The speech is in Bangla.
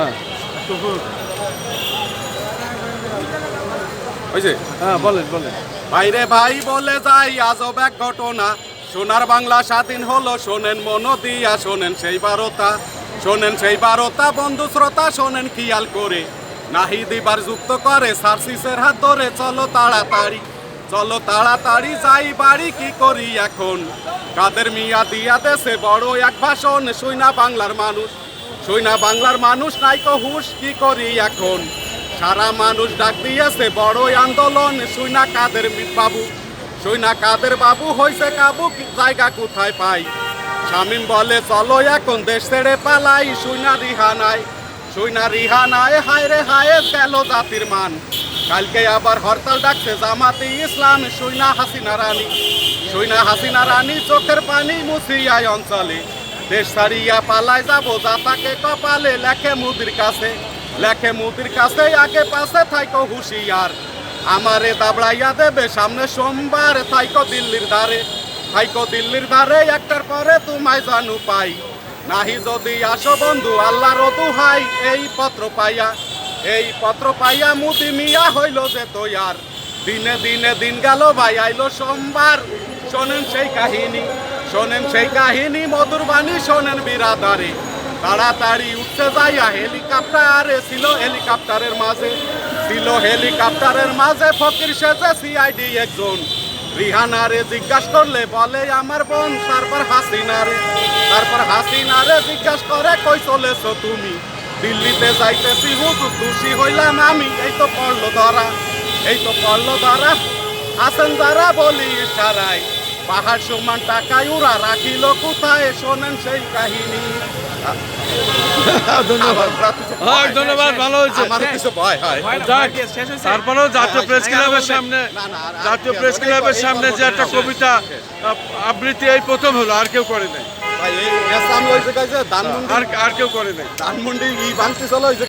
হ্যাঁ। হয়েছে হ্যাঁ বলেন বলেন। ভাইরে ভাই বলে যাই আজব এক ঘটনা। সোনার বাংলা স্বাধীন হলো শোনেন মন দিয়া শোনেন সেই বারতা। শোনেন সেই বারতা বন্ধু শ্রোতা শোনেন খেয়াল করে। নাহি দিবার যুক্ত করে সার্সিসের হাত ধরে চলো তাড়াতাড়ি। চলো তাড়াতাড়ি যাই বাড়ি কি করি এখন? কাদের মিয়া দিয়া দেশে বড় এক ভাষণ শুইনা বাংলার মানুষ। শুইনা বাংলার মানুষ নাইকো হুশ, কি করি এখন? সারা মানুষ ডাক দিয়েছে, বড়ই আন্দোলন শুইনা কাদের মি- বাবু শুইনা কাদের বাবু, হইছে কাবু জায়গা কোথায় পাই? শামিম বলে, চলো এখন, দেশ ছেড়ে পালাই শুইনা রিহা নাই। শুইনা রিহা নাই, হায় রে হায়, গেল জাতির মান। কালকে আবার হরতাল ডাকছে, জামাতে ইসলাম শুইনা হাসিনা রানী। শুইনা হাসিনা রানী, চোখের পানি মুছিয়ায় অঞ্চলে। দেশ ছাড়িয়া পালায় যাব জাতাকে কপালে লেখে মুদির কাছে। লেখে মুদির কাছে, আগে পাশে থাইকো হুশিয়ার। আমারে দাবড়াইয়া দেবে, সামনে সোমবার থাইকো দিল্লির ধারে থাইকো দিল্লির ধারে একটার পরে তোমায় জানু পাই। নাহি যদি আসো বন্ধু, আল্লাহর দুহাই এই পত্র পাইয়া। এই পত্র পাইয়া মুদি মিয়া হইল যে তৈয়ার। দিনে দিনে দিন গেল, ভাই আইলো সোমবার। শোনেন সেই কাহিনী। শোনেন সেই কাহিনী, মধুর বাণী শোনেন বিরাদারে। তাড়াতাড়ি উঠতে যাইয়া হেলিকপ্টারে ছিল হেলিকপ্টারের মাঝে। ছিল হেলিকপ্টারের মাঝে ফকির সেজে সিআইডি একজন। রিহানারে জিজ্ঞাসা করলে বলে, আমার বোন তারপর হাসিনারে। তারপর হাসিনারে জিজ্ঞাসা করে, কই চলেছো তুমি? দিল্লিতে যাইতেছি, হুজুর, খুশি হইলাম আমি। এই তো পড়ল ধরা, এই তো পড়ল ধরা। আসেন যারা বলি ইশারায় পাহাড় সমান টাকায় ওরা রাখিল কোথায়? শোনেন সেই কাহিনী। ধন্যবাদ। আমার কিছু ভয় হ্যাঁ হয়। ধন্যবাদ ভালো হয়েছে। আমার কিছু ভয় হয়। তারপরেও জাতীয় প্রেস ক্লাবের সামনে না, না, আর- আর জাতীয় প্রেস ক্লাবের সামনে যে একটা। কবিতা আবৃত্তি এই প্রথম হলো আর কেউ করে নাই। আর আর কেউ করে নাই। ধানমন্ডি ই ভাঙতে চলো ওই যে